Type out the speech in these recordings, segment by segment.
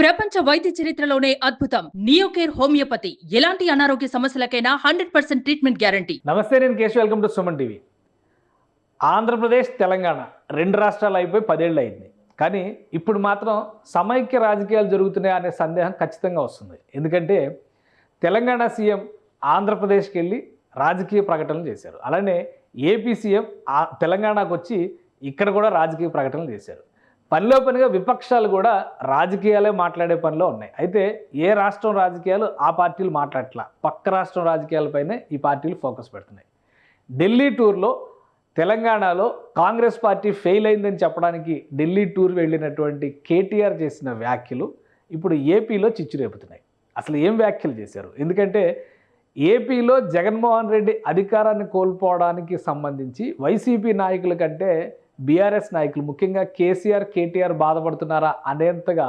ప్రపంచ వైద్య చరిత్రలోనే అద్భుతం. Neocare homeopathy. ఎలాంటి అనారోగ్య సమస్యలకైనా హండ్రెడ్ పర్సెంట్ ట్రీట్మెంట్ గ్యారంటీ. నమస్తే నేను Keshav. Welcome to Suman TV. Andhra Pradesh Telangana రెండు రాష్ట్రాలు అయిపోయి పదేళ్ళు అయింది. కానీ ఇప్పుడు మాత్రం సమైక్య రాజకీయాలు జరుగుతున్నాయి అనే సందేహం ఖచ్చితంగా వస్తుంది. ఎందుకంటే తెలంగాణ సీఎం ఆంధ్రప్రదేశ్కి వెళ్ళి రాజకీయ ప్రకటనలు చేశారు. అలానే ఏపీ సీఎం తెలంగాణకు వచ్చి ఇక్కడ కూడా రాజకీయ ప్రకటనలు చేశారు. పనిలో పనిగా విపక్షాలు కూడా రాజకీయాలే మాట్లాడే పనిలో ఉన్నాయి. అయితే ఏ రాష్ట్రం రాజకీయాలు ఆ పార్టీలు మాట్లాడట్లా? పక్క రాష్ట్రం రాజకీయాలపైనే ఈ పార్టీలు ఫోకస్ పెడుతున్నాయి. ఢిల్లీ టూర్లో తెలంగాణలో కాంగ్రెస్ పార్టీ ఫెయిల్ అయిందని చెప్పడానికి ఢిల్లీ టూర్ వెళ్ళినటువంటి కేటీఆర్ చేసిన వ్యాఖ్యలు ఇప్పుడు ఏపీలో చిచ్చు రేపుతున్నాయి. అసలు ఏం వ్యాఖ్యలు చేశారు? ఎందుకంటే ఏపీలో జగన్మోహన్ రెడ్డి అధికారాన్ని కోల్పోవడానికి సంబంధించి వైసీపీ నాయకుల కంటే బీఆర్ఎస్ నాయకులు ముఖ్యంగా కేసీఆర్ కేటీఆర్ బాధపడుతున్నారా అనేంతగా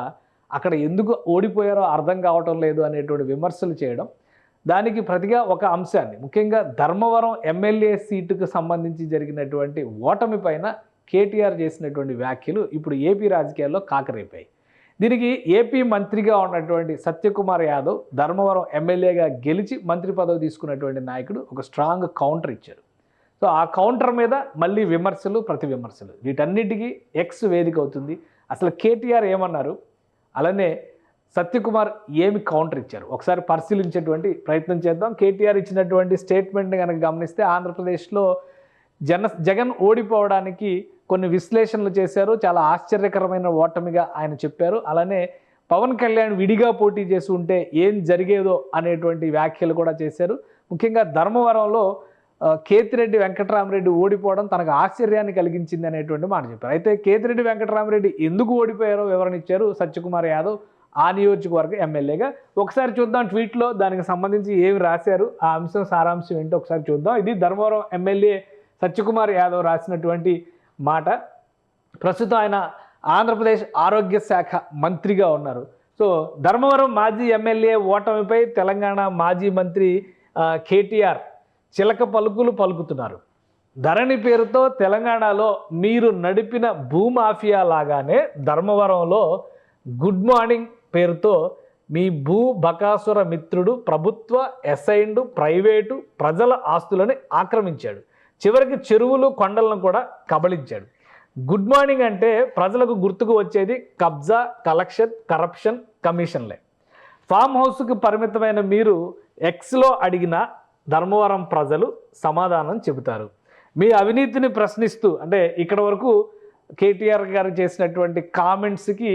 అక్కడ ఎందుకు ఓడిపోయారో అర్థం కావటం లేదు అనేటువంటి విమర్శలు చేయడం. దానికి ప్రతిగా ఒక అంశాన్ని ముఖ్యంగా ధర్మవరం ఎమ్మెల్యే సీటుకు సంబంధించి జరిగినటువంటి ఓటమి పైన కేటీఆర్ చేసినటువంటి వ్యాఖ్యలు ఇప్పుడు ఏపీ రాజకీయాల్లో కాకరేపాయి. దీనికి ఏపీ మంత్రిగా ఉన్నటువంటి సత్యకుమార్ యాదవ్ ధర్మవరం ఎమ్మెల్యేగా గెలిచి మంత్రి పదవి తీసుకున్నటువంటి నాయకుడు ఒక స్ట్రాంగ్ కౌంటర్ ఇచ్చారు. సో ఆ కౌంటర్ మీద మళ్ళీ విమర్శలు ప్రతి విమర్శలు. వీటన్నిటికీ ఎక్స్ వేదిక అవుతుంది. అసలు కేటీఆర్ ఏమన్నారు? అలానే సత్యకుమార్ ఏమి కౌంటర్ ఇచ్చారు? ఒకసారి పరిశీలించేటువంటి ప్రయత్నం చేద్దాం. కేటీఆర్ ఇచ్చినటువంటి స్టేట్మెంట్ని కనుక గమనిస్తే ఆంధ్రప్రదేశ్లో జన జగన్ ఓడిపోవడానికి కొన్ని విశ్లేషణలు చేశారు. చాలా ఆశ్చర్యకరమైన ఓటమిగా ఆయన చెప్పారు. అలానే పవన్ కళ్యాణ్ విడిగా పోటీ చేసి ఉంటే ఏం జరిగేదో అనేటువంటి వ్యాఖ్యలు కూడా చేశారు. ముఖ్యంగా ధర్మవరంలో కేతిరెడ్డి వెంకటరామరెడ్డి ఓడిపోవడం తనకు ఆశ్చర్యాన్ని కలిగించింది అనేటువంటి మాట చెప్పారు. అయితే కేతిరెడ్డి వెంకటరామరెడ్డి ఎందుకు ఓడిపోయారో వివరణ ఇచ్చారు సత్యకుమార్ యాదవ్ ఆ నియోజకవర్గ ఎమ్మెల్యేగా. ఒకసారి చూద్దాం ట్వీట్లో దానికి సంబంధించి ఏమి రాశారు ఆ అంశం సారాంశం ఏంటో ఒకసారి చూద్దాం. ఇది ధర్మవరం ఎమ్మెల్యే సత్యకుమార్ యాదవ్ రాసినటువంటి మాట. ప్రస్తుతం ఆయన ఆంధ్రప్రదేశ్ ఆరోగ్య శాఖ మంత్రిగా ఉన్నారు. సో ధర్మవరం మాజీ ఎమ్మెల్యే ఓటమిపై తెలంగాణ మాజీ మంత్రి కేటీఆర్ చిలక పలుకులు పలుకుతున్నారు. ధరణి పేరుతో తెలంగాణలో మీరు నడిపిన భూమాఫియా లాగానే ధర్మవరంలో గుడ్ మార్నింగ్ పేరుతో మీ భూ బకాసుర మిత్రుడు ప్రభుత్వ ఎస్ఐండు ప్రైవేటు ప్రజల ఆస్తులని ఆక్రమించాడు. చివరికి చెరువులు కొండలను కూడా కబళించాడు. గుడ్ మార్నింగ్ అంటే ప్రజలకు గుర్తుకు వచ్చేది కబ్జా కలెక్షన్ కరప్షన్ కమిషన్లే. ఫామ్ హౌస్కి పరిమితమైన మీరు ఎక్స్లో అడిగిన ధర్మవరం ప్రజలు సమాధానం చెబుతారు. మీ అవినీతిని ప్రశ్నిస్తూ అంటే ఇక్కడ వరకు కేటీఆర్ గారు చేసినటువంటి కామెంట్స్కి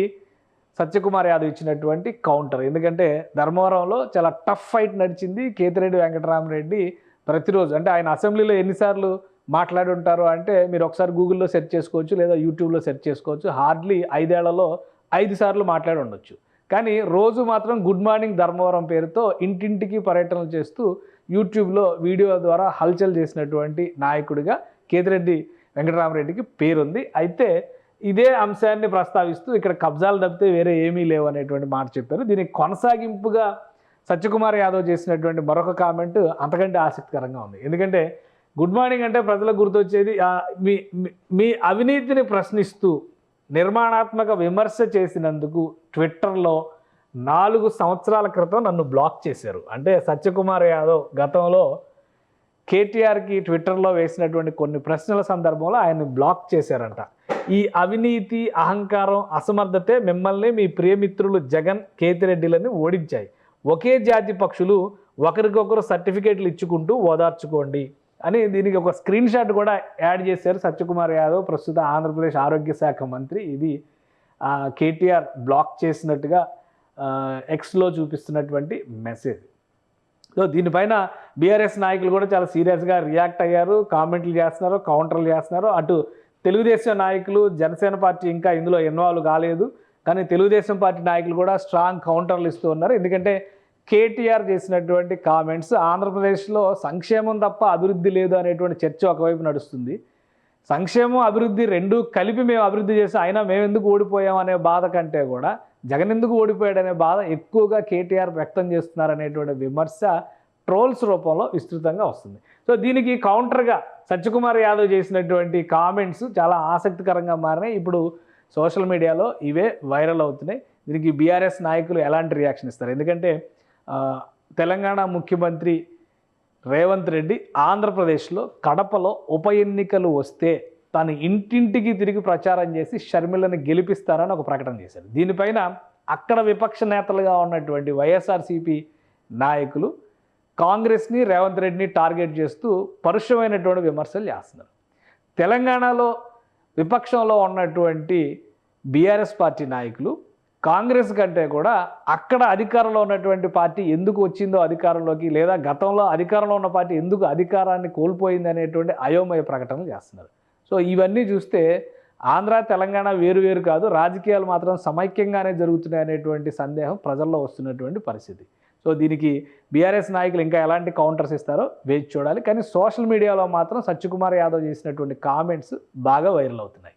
సత్యకుమార్ యాదవ్ ఇచ్చినటువంటి కౌంటర్. ఎందుకంటే ధర్మవరంలో చాలా టఫ్ ఫైట్ నడిచింది కేతిరెడ్డి వెంకటరామరెడ్డి ప్రతిరోజు. అంటే ఆయన అసెంబ్లీలో ఎన్నిసార్లు మాట్లాడి ఉంటారు అంటే మీరు ఒకసారి గూగుల్లో సెర్చ్ చేసుకోవచ్చు లేదా యూట్యూబ్లో సెర్చ్ చేసుకోవచ్చు. హార్డ్లీ ఐదేళ్ళలో ఐదు సార్లు మాట్లాడి ఉండొచ్చు. కానీ రోజు మాత్రం గుడ్ మార్నింగ్ ధర్మవరం పేరుతో ఇంటింటికి పర్యటనలు చేస్తూ యూట్యూబ్లో వీడియో ద్వారా హల్చల్ చేసినటువంటి నాయకుడిగా కేతిరెడ్డి వెంకటరామరెడ్డికి పేరుంది. అయితే ఇదే అంశాన్ని ప్రస్తావిస్తూ ఇక్కడ కబ్జాలు తప్పితే వేరే ఏమీ లేవు అనేటువంటి మాట చెప్పారు. దీనికి కొనసాగింపుగా సత్యకుమార్ యాదవ్ చేసినటువంటి మరొక కామెంట్ అంతకంటే ఆసక్తికరంగా ఉంది. ఎందుకంటే గుడ్ మార్నింగ్ అంటే ప్రజలకు గుర్తొచ్చేది మీ- మీ అవినీతిని ప్రశ్నిస్తూ నిర్మాణాత్మక విమర్శ చేసినందుకు ట్విట్టర్లో నాలుగు సంవత్సరాల క్రితం నన్ను బ్లాక్ చేశారు. అంటే సత్యకుమార్ యాదవ్ గతంలో కేటీఆర్కి ట్విట్టర్లో వేసినటువంటి కొన్ని ప్రశ్నల సందర్భంలో ఆయన్ని బ్లాక్ చేశారంట. ఈ అవినీతి అహంకారం అసమర్థతే మిమ్మల్ని మీ ప్రియమిత్రులు జగన్ కేతిరెడ్డిలని ఓడించాయి. ఒకే జాతి పక్షులు ఒకరికొకరు సర్టిఫికేట్లు ఇచ్చుకుంటూ ఓదార్చుకోండి. అని దీనికి ఒక స్క్రీన్ షాట్ కూడా యాడ్ చేశారు సత్యకుమార్ యాదవ్. ప్రస్తుత ఆంధ్రప్రదేశ్ ఆరోగ్య శాఖ మంత్రి. ఇది కేటీఆర్ బ్లాక్ చేసినట్టుగా ఎక్స్లో చూపిస్తున్నటువంటి మెసేజ్. సో దీనిపైన బీఆర్ఎస్ నాయకులు కూడా చాలా సీరియస్గా రియాక్ట్ అయ్యారు. కామెంట్లు చేస్తున్నారు కౌంటర్లు చేస్తున్నారు. అటు తెలుగుదేశం నాయకులు జనసేన పార్టీ ఇంకా ఇందులో ఇన్వాల్వ్ కాలేదు. కానీ తెలుగుదేశం పార్టీ నాయకులు కూడా స్ట్రాంగ్ కౌంటర్లు ఇస్తూ ఉన్నారు. ఎందుకంటే కేటీఆర్ చేసినటువంటి కామెంట్స్ ఆంధ్రప్రదేశ్లో సంక్షేమం తప్ప అభివృద్ధి లేదు అనేటువంటి చర్చ ఒకవైపు నడుస్తుంది. సంక్షేమం అభివృద్ధి రెండు కలిపి మేము అభివృద్ధి చేసి అయినా మేము ఎందుకు ఓడిపోయాం అనే బాధ కంటే కూడా జగన్ ఎందుకు ఓడిపోయాడనే బాధ ఎక్కువగా కేటీఆర్ వ్యక్తం చేస్తున్నారనేటువంటి విమర్శ ట్రోల్స్ రూపంలో విస్తృతంగా వస్తుంది. సో దీనికి కౌంటర్గా సత్యకుమార్ యాదవ్ చేసినటువంటి కామెంట్స్ చాలా ఆసక్తికరంగా మారినాయి. ఇప్పుడు సోషల్ మీడియాలో ఇవే వైరల్ అవుతున్నాయి. దీనికి బీఆర్ఎస్ నాయకులు ఎలాంటి రియాక్షన్ ఇస్తారు? ఎందుకంటే తెలంగాణ ముఖ్యమంత్రి రేవంత్ రెడ్డి ఆంధ్రప్రదేశ్లో కడపలో ఉప ఎన్నికలు వస్తే తను ఇంటింటికి తిరిగి ప్రచారం చేసి షర్మిలను గెలిపిస్తారని ఒక ప్రకటన చేశారు. దీనిపైన అక్కడ విపక్ష నేతలుగా ఉన్నటువంటి వైఎస్ఆర్సీపీ నాయకులు కాంగ్రెస్ని రేవంత్ రెడ్డిని టార్గెట్ చేస్తూ పరుషమైనటువంటి విమర్శలు చేస్తున్నారు. తెలంగాణలో విపక్షంలో ఉన్నటువంటి బీఆర్ఎస్ పార్టీ నాయకులు కాంగ్రెస్ కంటే కూడా అక్కడ అధికారంలో ఉన్నటువంటి పార్టీ ఎందుకు వచ్చిందో అధికారంలోకి లేదా గతంలో అధికారంలో ఉన్న పార్టీ ఎందుకు అధికారాన్ని కోల్పోయింది అనేటువంటి అయోమయ ప్రకటనలు చేస్తున్నారు. సో ఇవన్నీ చూస్తే ఆంధ్ర తెలంగాణ వేరు వేరు కాదు రాజకీయాలు మాత్రం సమైక్యంగానే జరుగుతున్నాయి అనేటువంటి సందేహం ప్రజల్లో వస్తున్నటువంటి పరిస్థితి. సో దీనికి బీఆర్ఎస్ నాయకులు ఇంకా ఎలాంటి కౌంటర్స్ ఇస్తారో వేచి చూడాలి. కానీ సోషల్ మీడియాలో మాత్రం సత్యకుమార్ యాదవ్ చేసినటువంటి కామెంట్స్ బాగా వైరల్ అవుతున్నాయి.